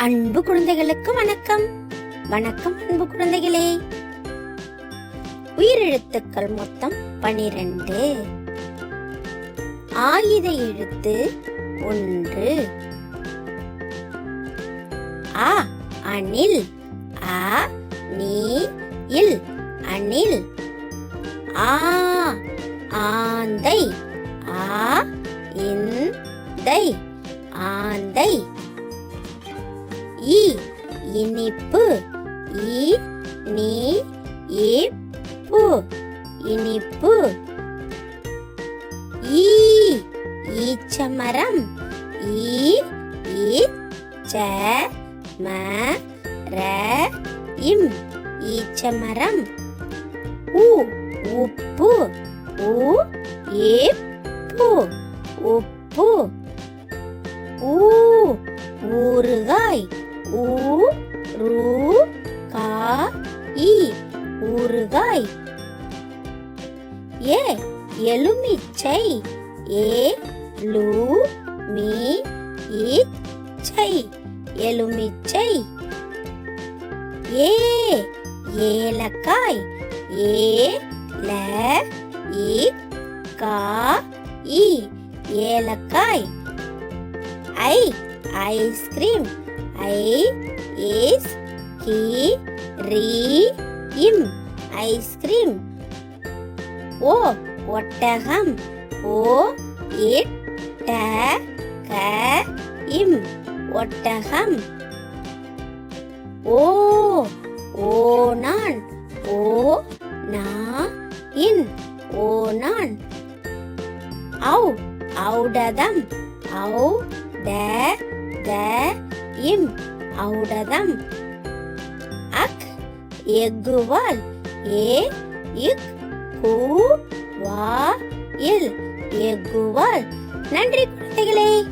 அன்பு குழந்தைகளுக்கு வணக்கம். வணக்கம் அன்பு குழந்தைகளே. உயிரெழுத்துக்கள் மொத்தம் பனிரெண்டு. ஆயுத எழுத்து ஒன்று. ஆ அணில். ஆ நீ இல். அணில். ஆ ஆந்தை. ஆ இந்தை. ஆந்தை. இ இனிப்பு இ நீ இப்பு இனிப்பு. ஈ ஈச்சமரம் ஈ ஈச்ச ம ர இம் ஈச்சமரம். உ உப்பு உ ஏப்பு உப்பு. ஊ ஊறுகாய் ஊ ரூ கா இ ஊறுகாய். ஏ எலுமிச்சை. ஏ லு மீ இச்சை எலுமிச்சை. ஏ ஏலக்காய். ஏ ல இ கா இ ஏலக்காய். ஐ ஐஸ்கிரீம். ஐ இஸ் கி ரீ இம் ஐஸ்கிரீம். ஓ ஒட்டகம். ஓ இட் ட க இம் ஒட்டகம். ஓ ஓ நான் ஓ நா இன் ஓ நான். ஔ ஔடதம். ஔ த த இம் அவுடதம். அக் எக்குவால் ஏ இக் கு வா இல் எக்குவால் நன்றி குழந்தைகளே.